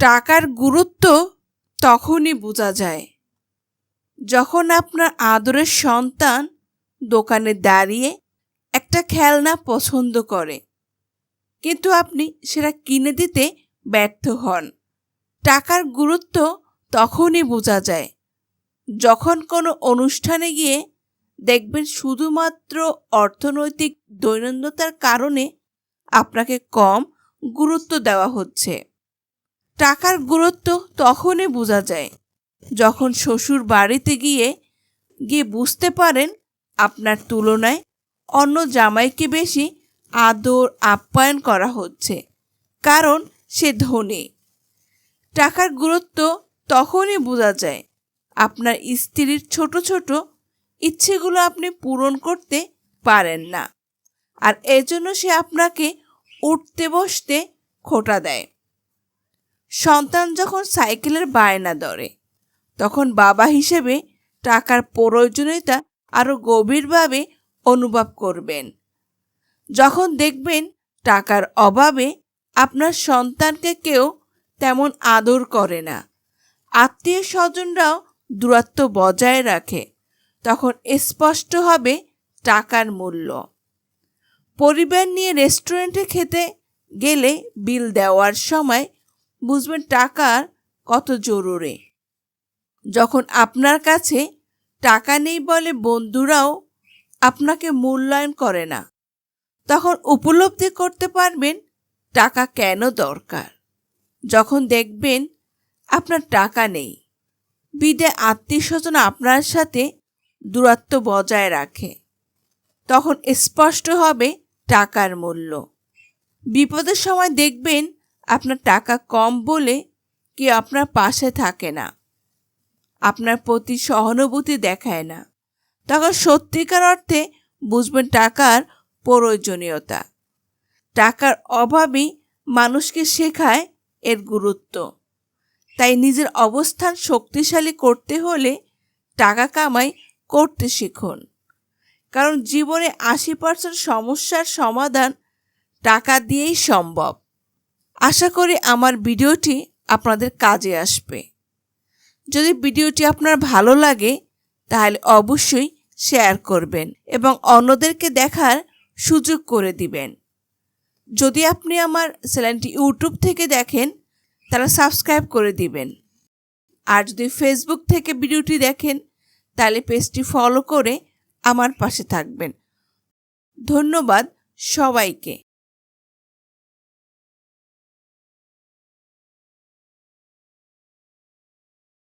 টাকার গুরুত্ব তখনই বোঝা যায়। যখন আপনার আদরের সন্তান দোকানে দাঁড়িয়ে একটা খেলনা পছন্দ করে, কিন্তু আপনি সেটা কিনে দিতে ব্যর্থ হন। টাকার গুরুত্ব তখনই বোঝা যায়। যখন কোনো অনুষ্ঠানে গিয়ে দেখবেন শুধুমাত্র অর্থনৈতিক দৈনন্দিনতার কারণে আপনাকে কম গুরুত্ব দেওয়া হচ্ছে। টাকার গুরুত্ব তখনই বোঝা যায়, যখন শ্বশুর বাড়িতে গিয়ে গিয়ে বুঝতে পারেন আপনার তুলনায় অন্য জামাইকে বেশি আদর আপ্যায়ন করা হচ্ছে, কারণ সে ধনী। টাকার গুরুত্ব তখনই বোঝা যায়, আপনার স্ত্রীর ছোট ছোট ইচ্ছেগুলো আপনি পূরণ করতে পারেন না, আর এজন্য সে আপনাকে উঠতে বসতে খোটা দেয়। সন্তান যখন সাইকেলের বায়না ধরে, তখন বাবা হিসেবে টাকার প্রয়োজনীয়তা আরও গভীরভাবে অনুভব করবেন। যখন দেখবেন টাকার অভাবে আপনার সন্তানকে কেউ তেমন আদর করে না, আত্মীয় স্বজনরাও দূরত্ব বজায় রাখে, তখন স্পষ্ট হবে টাকার মূল্য। পরিবার নিয়ে রেস্টুরেন্টে খেতে গেলে বিল দেওয়ার সময় বুঝবেন টাকার কত জরুরি। যখন আপনার কাছে টাকা নেই বলে বন্ধুরাও আপনাকে মূল্যায়ন করে না, তখন উপলব্ধি করতে পারবেন টাকা কেন দরকার। যখন দেখবেন আপনার টাকা নেই, বিদে আত্মীয় স্বজন আপনার সাথে দূরত্ব বজায় রাখে, তখন স্পষ্ট হবে টাকার মূল্য। বিপদের সময় দেখবেন আপনার টাকা কম বলে কি আপনার পাশে থাকে না। আপনার প্রতি সহানুভূতি দেখায় না। তখন সত্যিকার অর্থে বুঝবেন টাকার প্রয়োজনীয়তা। টাকার অভাবই মানুষকে শেখায় এর গুরুত্ব। তাই নিজের অবস্থান শক্তিশালী করতে হলে টাকা কামাই করতে শিখুন। কারণ জীবনে আশি পার্সেন্ট সমস্যার সমাধান টাকা দিয়েই সম্ভব। আশা করি আমার ভিডিওটি আপনাদের কাজে আসবে। যদি ভিডিওটি আপনার ভালো লাগে, তাহলে অবশ্যই শেয়ার করবেন এবং অন্যদেরকে দেখার সুযোগ করে দিবেন। যদি আপনি আমার চ্যানেলটি ইউটিউব থেকে দেখেন তারা সাবস্ক্রাইব করে দিবেন। আর যদি ফেসবুক থেকে ভিডিওটি দেখেন, তাহলে পেজটি ফলো করে আমার পাশে থাকবেন। ধন্যবাদ সবাইকে।